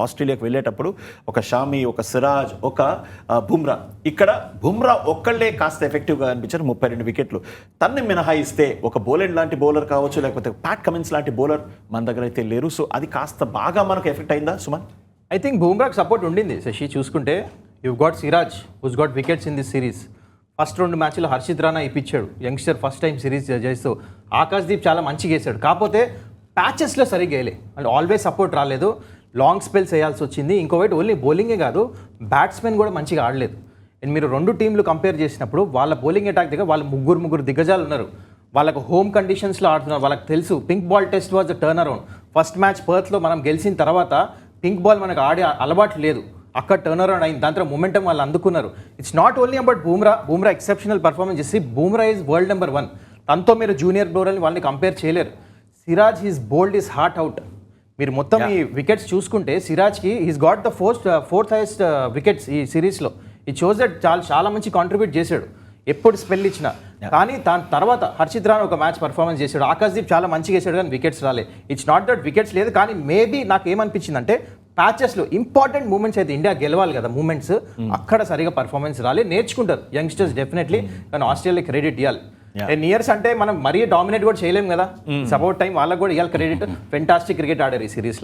ఆస్ట్రేలియాకు వెళ్ళేటప్పుడు ఒక షామి ఒక సిరాజ్ ఒక బుమ్రా. ఇక్కడ బుమ్రా ఒక్కళ్ళే కాస్త ఎఫెక్టివ్గా అనిపించారు. ముప్పై రెండు వికెట్లు. తన్ని మినహాయిస్తే ఒక బౌలెండ్ లాంటి బౌలర్ కావచ్చు లేకపోతే ప్యాట్ కమిన్స్ లాంటి బౌలర్ మన దగ్గర అయితే లేరు. సో అది కాస్త బాగా మనకు ఎఫెక్ట్ అయిందా సుమన్? ఐ థింక్ బుమ్రాకి సపోర్ట్ ఉండింది శశి. చూసుకుంటే you got Siraj who's got wickets in this series first రెండు మ్యాచ్లో హర్షిత్ రాణా ఇప్పించాడు. యంగ్స్టర్ ఫస్ట్ టైం సిరీస్ చేస్తూ ఆకాశ్దీప్ చాలా మంచిగా వేసాడు కాకపోతే ప్యాచెస్లో సరిగ్గా వేయలే. అండ్ ఆల్వేస్ సపోర్ట్ రాలేదు. లాంగ్ స్పెల్స్ వేయాల్సి వచ్చింది. ఇంకోవైపు ఓన్లీ బౌలింగే కాదు బ్యాట్స్మెన్ కూడా మంచిగా ఆడలేదు. అండ్ మీరు రెండు టీంలు కంపేర్ చేసినప్పుడు వాళ్ళ బౌలింగ్ అటాక్ దగ్గర వాళ్ళు ముగ్గురు ముగ్గురు దిగ్గజాలు ఉన్నారు. వాళ్ళకు హోమ్ కండిషన్స్లో ఆడుతున్నారు. వాళ్ళకి తెలుసు pink ball test was the turnaround first match పర్త్లో మనం గెలిచిన తర్వాత పింక్ బాల్ మనకు ఆడే అలవాటు లేదు. అక్కడ టర్న్ అరౌండ్ అయింది దాంతో మొమెంటం వాళ్ళు అందుకున్నారు. It's not only about Bumrah Bumrah exceptional performance చేసి Bumrah is world number one తనతో మీరు జూనియర్ బౌలర్ని వాళ్ళని కంపేర్ చేయలేరు. Siraj he's bowled his heart out మీరు మొత్తం ఈ వికెట్స్ చూసుకుంటే సిరాజ్కి he's got the fourth fourth highest wickets ఈ సిరీస్లో. ఈ చోజ్ దట్ చాలా చాలా మంచి కాంట్రిబ్యూట్ చేశాడు. ఎప్పుడు స్పెల్ ఇచ్చినా. కానీ దాని తర్వాత హర్షిత్ రాణా ఒక మ్యాచ్ పర్ఫార్మెన్స్ చేశాడు. ఆకాశ్దీప్ చాలా మంచిగా చేశాడు కానీ వికెట్స్ రాలే. ఇట్స్ నాట్ దట్ వికెట్స్ లేదు కానీ మేబీ నాకు ఏమనిపించింది అంటే ప్యాచెస్లో ఇంపార్టెంట్ మూమెంట్స్ అయితే ఇండియా గెలవాలి కదా మూమెంట్స్ అక్కడ సరిగా పర్ఫార్మెన్స్ రాలే. నేర్చుకుంటారు. యంగ్స్టర్స్ డెఫినెట్లీ కానీ ఆస్ట్రేలియా క్రెడిట్ ఇవ్వాలి టెన్ ఇయర్స్ అంటే మనం మరీ డామినేట్ కూడా చేయలేం కదా. సపోర్ట్ టైం వాళ్ళకి కూడా ఇవ్వాలి క్రెడిట్ ఫెంటాస్టిక్ క్రికెట్ ఆడారు ఈ సిరీస్లో